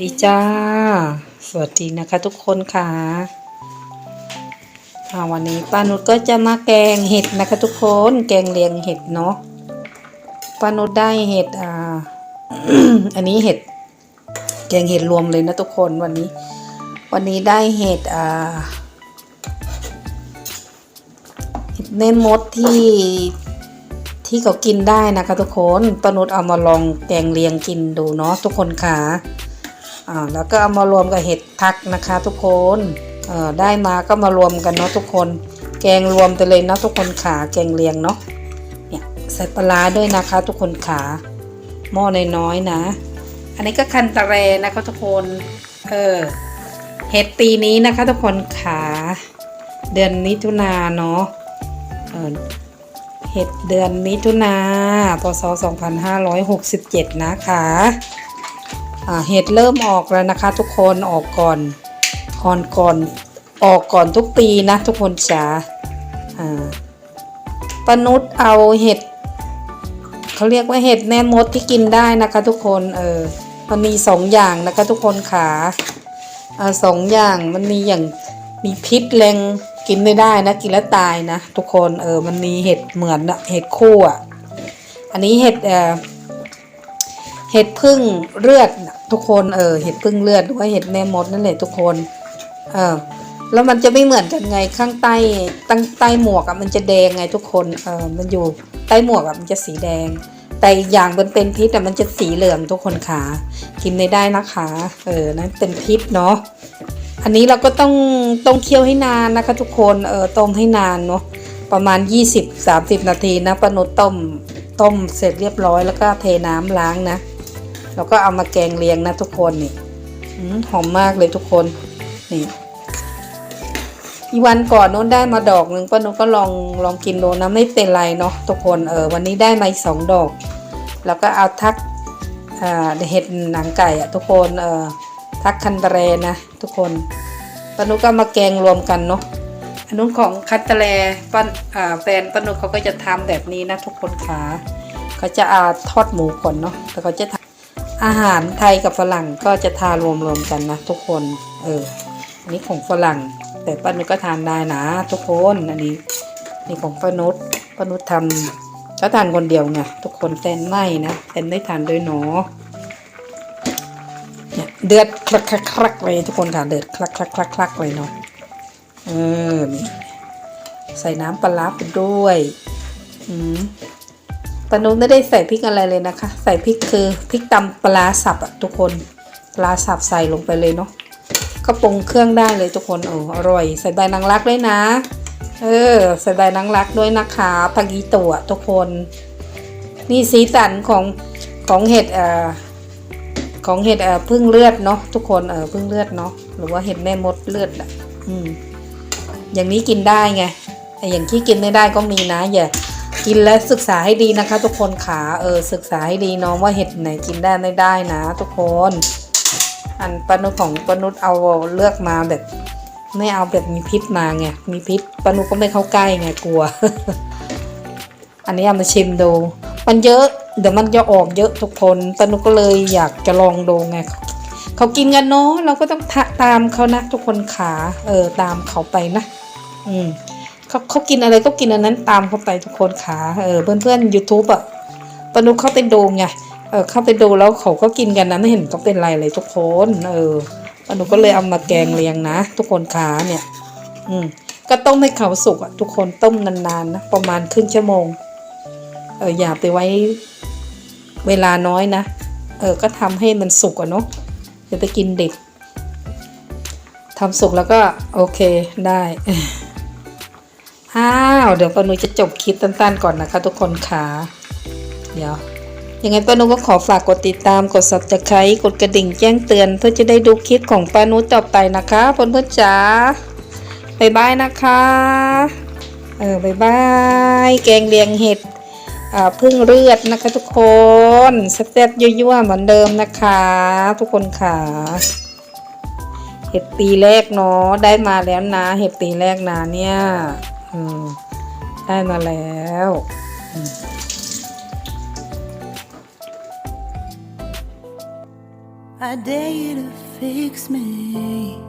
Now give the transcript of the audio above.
ดีจ้า สวัสดีนะคะทุกคนค่ะอ่าวันนี้ป้านุชก็จะมาแกงเห็ดนะคะ ทุกคน แกงเลียงเห็ดเนาะป้านุชได้เห็ดอ่า อันนี้เห็ด แกงเห็ดรวมเลยนะทุกคนวันนี้ วันนี้ได้เห็ดอ่าเห็ดเน้นมดที่ ที่เขากินได้นะคะทุกคนปนุชเอามาลองแกงเลียงกินดูเนาะทุกคนค่ะอ่าแล้วก็เอามารวมกับเห็ดทักนะคะ ทุกคนเอ่อได้มาก็มารวมกันเนาะทุกคน แกงรวมไปเลยนะทุกคนขาแกงเลียงเนาะเนี่ยใส่ปลาร้าด้วยนะคะ ทุกคนขาหม้อน้อยๆนะ อันนี้ก็คันตะเรนะคะทุกคนเออเห็ดปีนี้นะคะ ทุกคนขาเดือนมิถุนาเนาะเออ เห็ดเดือนมิถุนาพศ 2567 นะคะอ่าเห็ดเริ่มออกแล้วนะคะ ทุกคนออกก่อนก่อนก่อนออกก่อนทุกปีนะทุกคนจ๋าปนุษเอาเห็ดเขาเรียกว่าเห็ดแม่มดที่กินได้นะคะ ทุกคนเออมันมีสองอย่างนะคะ ทุกคนขาอ่าสองอย่างมันมีอย่างมีพิษแรง กินไม่ได้นะ กินแล้วตายนะทุกคนเออมันมีเห็ดเหมือนเห็ดคู่อะอันนี้เห็ดเออเห็ดพึ่งเลือดทุกคนเออเห็ดพึ่งเลือดหรือว่าเห็ดแม่มดนั่นแหละทุกคนเออแล้วมันจะไม่เหมือนกันไงข้างใต้ตั้งใต้หมวกอะมันจะแดงไงทุกคนเออมันอยู่ใต้หมวกอะมันจะสีแดง แต่อีกอย่างมันเป็นพิษอะมันจะสีเหลืองทุกคนขากินไม่ได้นะคะเออนั่นเป็นพิษเนาะ อันนี้เราก็ต้องต้องเคี่ยวให้นานนะคะ ทุกคนเออต้มให้นานเนาะประมาณ 20-30 นาทีนะปานุชต้มต้มเสร็จเรียบร้อยแล้วก็เทน้ำล้างนะแล้วก็เอามาแกงเลียงนะทุกคนนี่อหอมมากเลยทุกคนนี่อีวันก่อนโน้นได้มาดอกหนึ่งป้านุก็ลองลองกินดูนะไม่เป็นไรเนาะทุกคนเออวันนี้ได้มาอีกสองดอก แล้วก็เอาทักอ่าเห็ดหนังไก่อะทุกคนเออทักคันเตรนะทุกคน ป้านุก็มาแกงรวมกันเนาะอันนู้นของคัตเรป้าอ่แฟนป้านุเขาก็จะทำแบบนี้นะทุกคนขาเขาจะอาทอดหมูก่อนเนาะแล้วเขาจะทำอาหารไทยกับฝรั่งก็จะทานรวมๆกันนะทุกคนเอออันนี้ของฝรั่ง แต่ป้านุชก็ทานได้นะทุกคนอันนี้นี่ของป้านุชป้านุชทำก็ทานคนเดียวไงทุกคนแฟนไม่นะแฟนไม่ทานด้วยเนาะ เดือดคลักคลักคลักเลยทุกคนค่ะเดือดคลักคลักคลักคลักเลยเนาะเออใส่น้ำปลาร้าไปด้วยอืมปนุไม่ได้ใส่พริกอะไรเลยนะคะ ใส่พริกคือพริกตำปลาสับอะทุกคนปลาสับใส่ลงไปเลยเนาะก็ปรุงเครื่องได้เลยทุกคนโอ้อร่อย ใส่ใบนางรักด้วยนะ เออใส่ใบนางรักด้วยนะคะผักอีตัวทุกคน นี่สีสันของของเห็ดเอ่อ ของเห็ดเอ่อพึ่งเลือดเนาะทุกคนเออพึ่งเลือดเนาะหรือว่าเห็ดแม่มดเลือดอะอืมอย่างนี้กินได้ไงแต่อย่างที่กินไม่ได้ก็มีนะอย่ากินและศึกษาให้ดีนะคะ ทุกคนขาเออศึกษาให้ดีน้องว่าเห็ดไหนกินได้ไม่ได้นะ ทุกคน อันปนุของปนุเอาเลือกมาแบบ ไม่เอาแบบมีพิษมาไงมีพิษปนุก็ไม่เข้าใกล้ไงกลัว อันนี้เอามาชิมดู มันเยอะ เดี๋ยวมันจะออกเยอะทุกคนปนุก็เลยอยากจะลองดูไงเขากินกันเนาะเราก็ต้องตามเขานะทุกคนขาเออตามเขาไปนะ อืมเขาเขากินอะไรก็กินอันนั้นตามเขาไปทุกคนขาเออเพื่อนเพื่อนยูทูบอะปนุเข้าไปดูไงเออเข้าไปดูแล้วเขาก็กินกันนะไม่เห็นก็เป็นไรเลยทุกคน เออปนุกก็เลยเอามาแกงเลียงนะ ทุกคนขาเนี่ย อืมก็ต้มให้เขาสุกอะทุกคนต้มนานๆนะประมาณครึ่งชั่วโมงเอออย่าไปไว้ เวลาน้อยนะ เออ ก็ทำให้มันสุกอะเนาะอย่าไปกินดิบทำสุกแล้วก็โอเคได้ อ้าว เดี๋ยวป้านุจะจบคลิปสั้นๆก่อนนะคะทุกคนค่ะเดี๋ยวยังไงป้านุก็ขอฝากกดติดตามกด subscribe กดกระดิ่งแจ้งเตือน เพื่อจะได้ดูคลิปของป้านุต่อไปนะคะเพื่อนๆจ๋าบายบายนะคะ เออบายบาย แกงเลียงเห็ด พึ่งเลือดนะคะทุกคนสเต็ปยั่วๆเหมือนเดิมนะคะ ทุกคนค่ะเห็ดปีแรกเนาะได้มาแล้วนะ เห็ดปีแรกนะเนี่ยได้มาแล้วอ dare you to